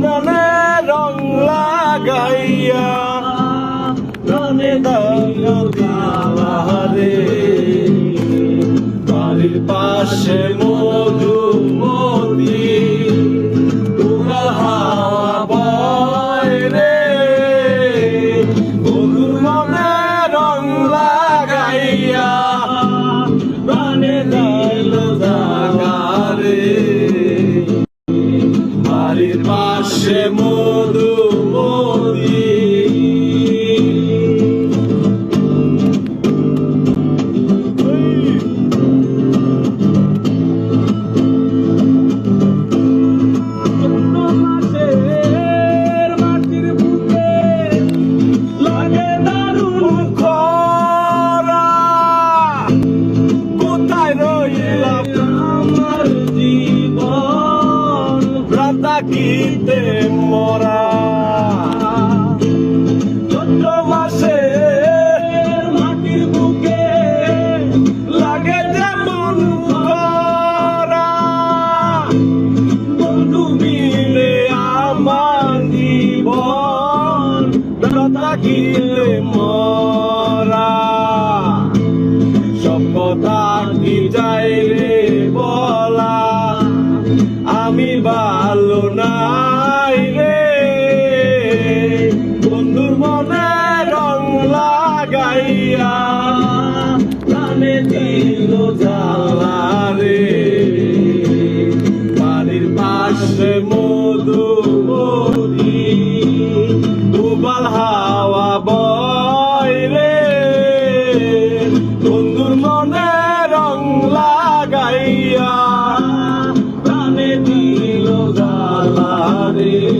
মনে রং লাগাইয়া দারে বাড়ির পাশে রাতাকিতে মরা। চৈত্র মাসে মাটির বুকে লাগে যেমন খরা। বন্ধু মিলে রাতাকিতে মরা। সব কথা কি চাই রে আমি ভালো নাই রে। বন্ধুর মনে রং লাগাইয়া প্রাণে দিল জ্বালা লাগাইয়া